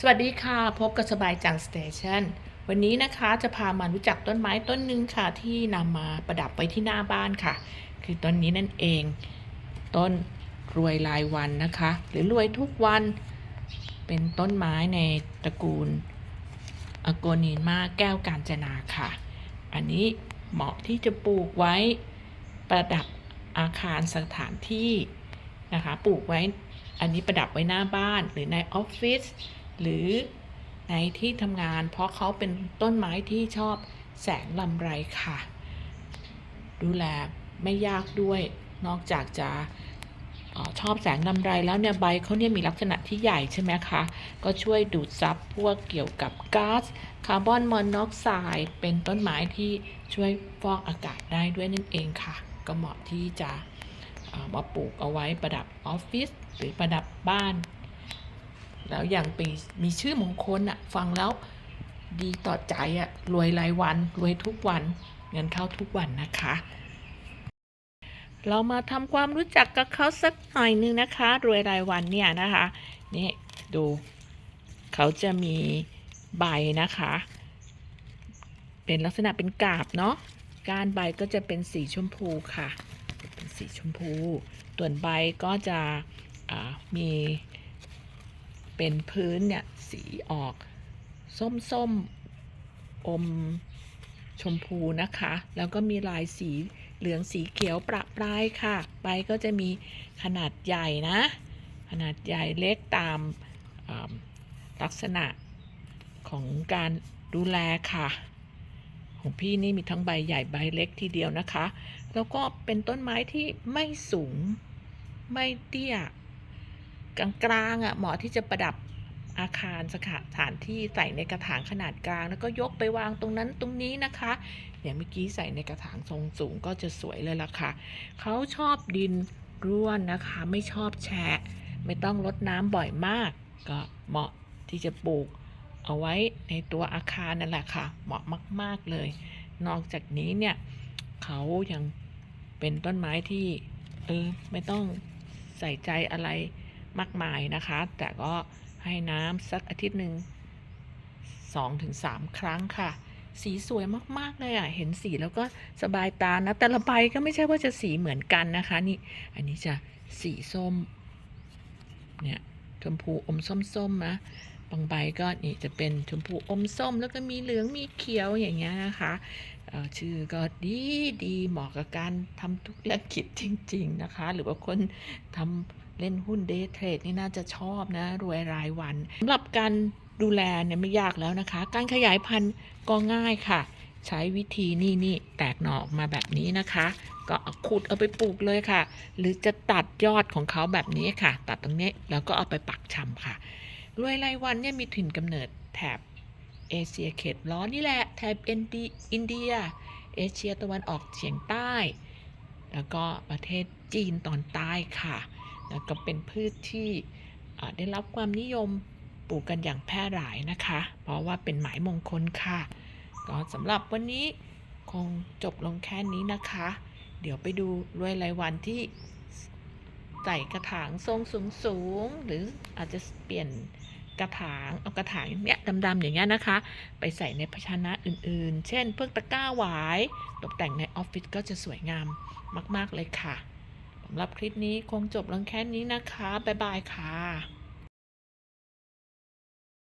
สวัสดีค่ะ พบกับสบายจังสเตชันวันนี้นะคะจะพามารู้จักต้นไม้ต้นหนึ่งค่ะ ที่นำมาประดับไว้ที่หน้าบ้านค่ะ คือต้นนี้นั่นเอง ต้นรวยรายวันนะคะ หรือรวยทุกวันเป็นต้นไม้ในตระกูลอโกนีนมาแก้วกาญจนาค่ะ อันนี้เหมาะที่จะปลูกไว้ประดับอาคารสถานที่นะคะ ปลูกไว้อันนี้ประดับไว้หน้าบ้านหรือในออฟฟิศ หรือในที่ทำงาน เพราะเขาเป็นต้นไม้ที่ชอบแสงลำไรค่ะ ดูแลไม่ยากด้วยนอกจากจะออชอบแสงลำไรแล้วเนี่ยใบเขาเนี่ยมีลักษณะที่ใหญ่ใช่ไหมคะ ก็ช่วยดูดซับพวกเกี่ยวกับก๊าซคาร์บอนมอนอกไซด์เป็นต้นไม้ที่ช่วยฟอกอากาศได้ด้วยนั่นเองค่ะ ก็เหมาะที่จะมาปลูกเอาไว้ประดับออฟฟิศหรือประดับบ้าน แล้วอย่างปีมีชื่อมงคลอะฟังแล้วดีต่อใจอะรวยรายวัน รวยทุกวัน เงินเข้าทุกวันนะคะ เรามาทำความรู้จักกับเขาสักหน่อยนึงนะคะ รวยรายวันเนี่ยนะคะนี่ดูเขาจะมีใบนะคะ เป็นลักษณะเป็นกาบเนาะก้านใบก็จะเป็นสีชมพูค่ะ เป็นสีชมพูส่วนใบก็จะมี เป็นพื้นเนี่ยสีออก ส้มส้มอมชมพูนะคะ แล้วก็มีลายสีเหลืองสีเขียวประปรายค่ะ ใบก็จะมีขนาดใหญ่นะ ขนาดใหญ่เล็กตามลักษณะของการดูแลค่ะ ของพี่นี่มีทั้งใบใหญ่ใบเล็กทีเดียวนะคะ แล้วก็เป็นต้นไม้ที่ไม่สูงไม่เตี้ย กลางๆอะเหมาะที่จะประดับอาคารสถานที่ใส่ในกระถางขนาดกลาง แล้วก็ยกไปวางตรงนั้นตรงนี้นะคะอย่างเมื่อกี้ใส่ในกระถางทรงสูงก็จะสวยเลยล่ะค่ะเขาชอบดินร่วนนะคะ ไม่ชอบแฉะไม่ต้องรดน้ำบ่อยมาก ก็เหมาะที่จะปลูกเอาไว้ในตัวอาคารนั่นแหละค่ะ เหมาะมาก ๆเลย นอกจากนี้เนี่ยเขายังเป็นต้นไม้ที่เออไม่ต้องใส่ใจอะไร มากมายนะคะ แต่ก็ให้น้ำสักอาทิตย์หนึ่งสองถึงสามครั้งค่ะ สีสวยมาก ๆ เลยอะ เห็นสีแล้วก็สบายตานะ แต่ละใบก็ไม่ใช่ว่าจะสีเหมือนกันนะคะ นี่ อันนี้จะสีส้ม เนี่ยชมพูอมส้มๆนะ บางใบก็นี่จะเป็นชมพูอมส้ม แล้วก็มีเหลืองมีเขียวอย่างเงี้ยนะคะชื่อก็ดีดีเหมาะกับการทำธุรกิจจริง ๆ นะคะ หรือว่าคนทำเล่นหุ้นเดย์เทรดนี่น่าจะชอบนะ รวยรายวันสำหรับการดูแลเนี่ยไม่ยากแล้วนะคะ การขยายพันธุ์ก็ง่ายค่ะ ใช้วิธีนี่นี่แตกหน่อออกมาแบบนี้นะคะ ก็ขุดเอาไปปลูกเลยค่ะ หรือจะตัดยอดของเขาแบบนี้ค่ะ ตัดตรงนี้แล้วก็เอาไปปักชำค่ะ รวยรายวันเนี่ยมีถิ่นกำเนิดแถบเอเชียเขตร้อนนี่แหละ แถบอินดีอินเดีย เอเชียตะวันออกเฉียงใต้ แล้วก็ประเทศจีนตอนใต้ค่ะ แล้วก็เป็นพืชที่ได้รับความนิยมปลูกกันอย่างแพร่หลายนะคะ เพราะว่าเป็นหมายมงคลค่ะ ก็สำหรับวันนี้คงจบลงแค่นี้นะคะ เดี๋ยวไปดูรวยรายวันที่ใส่กระถางทรงสูงสูงๆหรืออาจจะเปลี่ยน กระถางเอากระถางเนี้ยดำๆอย่างเงี้ยนะคะ ไปใส่ในภาชนะอื่นๆ เช่นพวกตะกร้าหวายตกแต่งในออฟฟิศก็จะสวยงามมากๆเลยค่ะสำหรับคลิปนี้คงจบลงแค่นี้นะคะ บ๊ายบายค่ะ